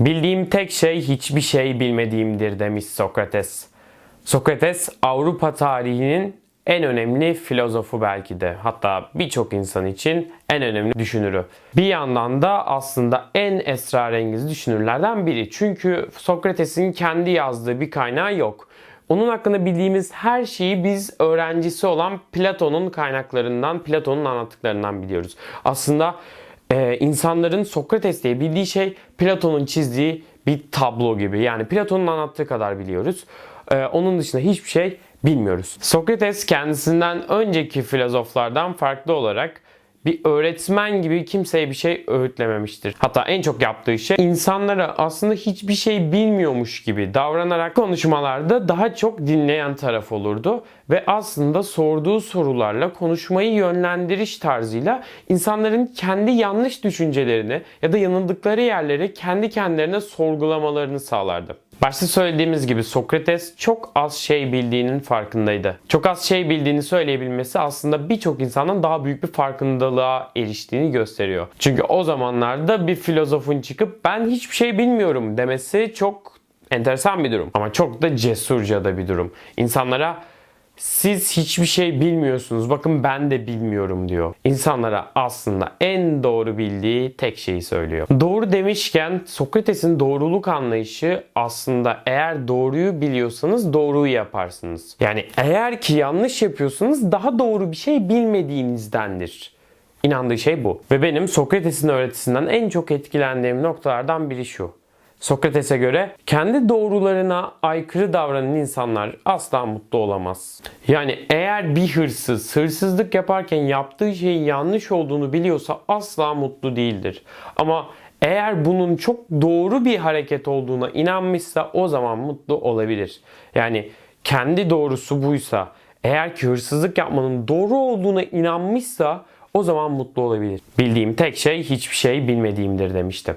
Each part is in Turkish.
Bildiğim tek şey hiçbir şey bilmediğimdir demiş Sokrates. Sokrates Avrupa tarihinin en önemli filozofu belki de. Hatta birçok insan için en önemli düşünürü. Bir yandan da aslında en esrarengiz düşünürlerden biri. Çünkü Sokrates'in kendi yazdığı bir kaynağı yok. Onun hakkında bildiğimiz her şeyi biz öğrencisi olan Platon'un kaynaklarından, Platon'un anlattıklarından biliyoruz. Aslında e, insanların Sokrates diye bildiği şey Platon'un çizdiği bir tablo gibi. Yani Platon'un anlattığı kadar biliyoruz. E, onun dışında hiçbir şey bilmiyoruz. Sokrates kendisinden önceki filozoflardan farklı olarak bir öğretmen gibi kimseye bir şey öğütlememiştir. Hatta en çok yaptığı şey insanlara aslında hiçbir şey bilmiyormuş gibi davranarak konuşmalarda daha çok dinleyen taraf olurdu ve aslında sorduğu sorularla konuşmayı yönlendiriş tarzıyla insanların kendi yanlış düşüncelerini ya da yanıldıkları yerleri kendi kendilerine sorgulamalarını sağlardı. Başta söylediğimiz gibi Sokrates çok az şey bildiğinin farkındaydı. Çok az şey bildiğini söyleyebilmesi aslında birçok insandan daha büyük bir farkındalığa eriştiğini gösteriyor. Çünkü o zamanlarda bir filozofun çıkıp ben hiçbir şey bilmiyorum demesi çok enteresan bir durum. Ama çok da cesurca da bir durum. İnsanlara siz hiçbir şey bilmiyorsunuz. Bakın ben de bilmiyorum diyor. İnsanlara aslında en doğru bildiği tek şeyi söylüyor. Doğru demişken Sokrates'in doğruluk anlayışı aslında eğer doğruyu biliyorsanız doğruyu yaparsınız. Yani eğer ki yanlış yapıyorsanız daha doğru bir şey bilmediğinizdendir. İnandığı şey bu. Ve benim Sokrates'in öğretisinden en çok etkilendiğim noktalardan biri şu. Sokrates'e göre kendi doğrularına aykırı davranan insanlar asla mutlu olamaz. Yani eğer bir hırsız hırsızlık yaparken yaptığı şeyin yanlış olduğunu biliyorsa asla mutlu değildir. Ama eğer bunun çok doğru bir hareket olduğuna inanmışsa o zaman mutlu olabilir. Yani kendi doğrusu buysa, eğer ki hırsızlık yapmanın doğru olduğuna inanmışsa o zaman mutlu olabilir. Bildiğim tek şey hiçbir şey bilmediğimdir demiştim.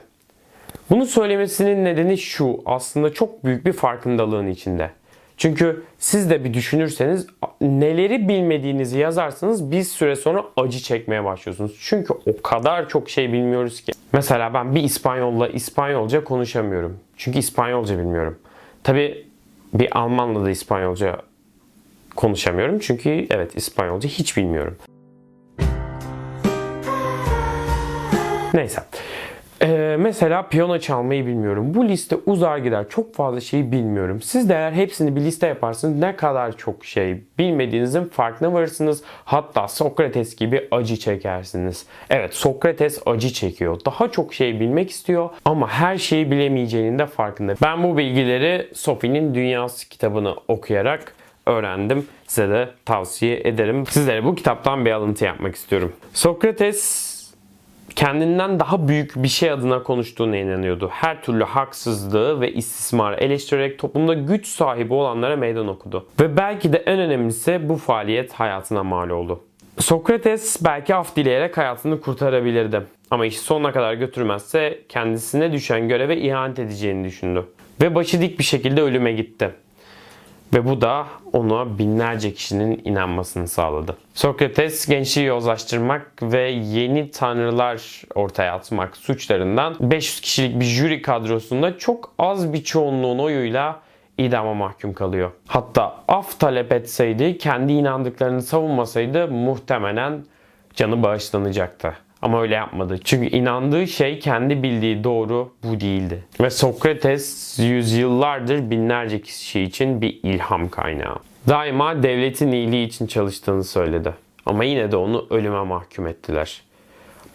Bunu söylemesinin nedeni şu. Aslında çok büyük bir farkındalığın içinde. Çünkü siz de bir düşünürseniz neleri bilmediğinizi yazarsanız bir süre sonra acı çekmeye başlıyorsunuz. Çünkü o kadar çok şey bilmiyoruz ki. Mesela ben bir İspanyolla İspanyolca konuşamıyorum. Çünkü İspanyolca bilmiyorum. Tabi bir Almanla da İspanyolca konuşamıyorum. Çünkü evet İspanyolca hiç bilmiyorum. Neyse. Ee, mesela piyano çalmayı bilmiyorum. Bu liste uzar gider. Çok fazla şeyi bilmiyorum. Siz de eğer hepsini bir liste yaparsınız ne kadar çok şey bilmediğinizin farkına varırsınız. Hatta Sokrates gibi acı çekersiniz. Evet Sokrates acı çekiyor. Daha çok şey bilmek istiyor ama her şeyi bilemeyeceğinin de farkında. Ben bu bilgileri Sophie'nin Dünyası kitabını okuyarak öğrendim. Size de tavsiye ederim. Sizlere bu kitaptan bir alıntı yapmak istiyorum. Sokrates kendinden daha büyük bir şey adına konuştuğuna inanıyordu. Her türlü haksızlığı ve istismarı eleştirerek toplumda güç sahibi olanlara meydan okudu. Ve belki de en önemlisi bu faaliyet hayatına mal oldu. Sokrates belki af dileyerek hayatını kurtarabilirdi. Ama işi sonuna kadar götürmezse kendisine düşen göreve ihanet edeceğini düşündü. Ve başı dik bir şekilde ölüme gitti. Ve bu da ona binlerce kişinin inanmasını sağladı. Sokrates gençliği yozlaştırmak ve yeni tanrılar ortaya atmak suçlarından 500 kişilik bir jüri kadrosunda çok az bir çoğunluğun oyuyla idama mahkum kalıyor. Hatta af talep etseydi, kendi inandıklarını savunmasaydı muhtemelen canı bağışlanacaktı. Ama öyle yapmadı. Çünkü inandığı şey kendi bildiği doğru bu değildi. Ve Sokrates yüzyıllardır binlerce kişi için bir ilham kaynağı. Daima devletin iyiliği için çalıştığını söyledi. Ama yine de onu ölüme mahkum ettiler.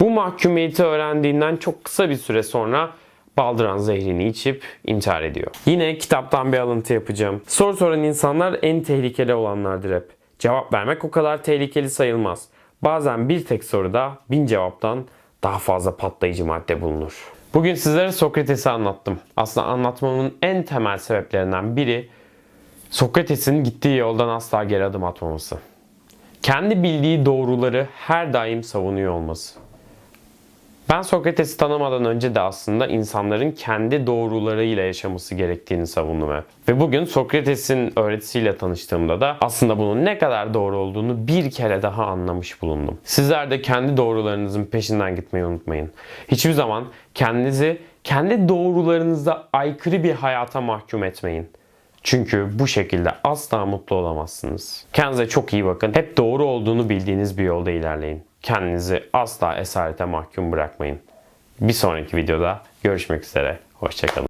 Bu mahkumiyeti öğrendiğinden çok kısa bir süre sonra baldıran zehrini içip intihar ediyor. Yine kitaptan bir alıntı yapacağım. Soru soran insanlar en tehlikeli olanlardır hep. Cevap vermek o kadar tehlikeli sayılmaz. Bazen bir tek soruda bin cevaptan daha fazla patlayıcı madde bulunur. Bugün sizlere Sokrates'i anlattım. Aslında anlatmamın en temel sebeplerinden biri Sokrates'in gittiği yoldan asla geri adım atmaması. Kendi bildiği doğruları her daim savunuyor olması. Ben Sokrates'i tanımadan önce de aslında insanların kendi doğrularıyla yaşaması gerektiğini savundum hep. Ve bugün Sokrates'in öğretisiyle tanıştığımda da aslında bunun ne kadar doğru olduğunu bir kere daha anlamış bulundum. Sizler de kendi doğrularınızın peşinden gitmeyi unutmayın. Hiçbir zaman kendinizi kendi doğrularınıza aykırı bir hayata mahkum etmeyin. Çünkü bu şekilde asla mutlu olamazsınız. Kendinize çok iyi bakın. Hep doğru olduğunu bildiğiniz bir yolda ilerleyin. Kendinizi asla esarete mahkum bırakmayın. Bir sonraki videoda görüşmek üzere. Hoşçakalın.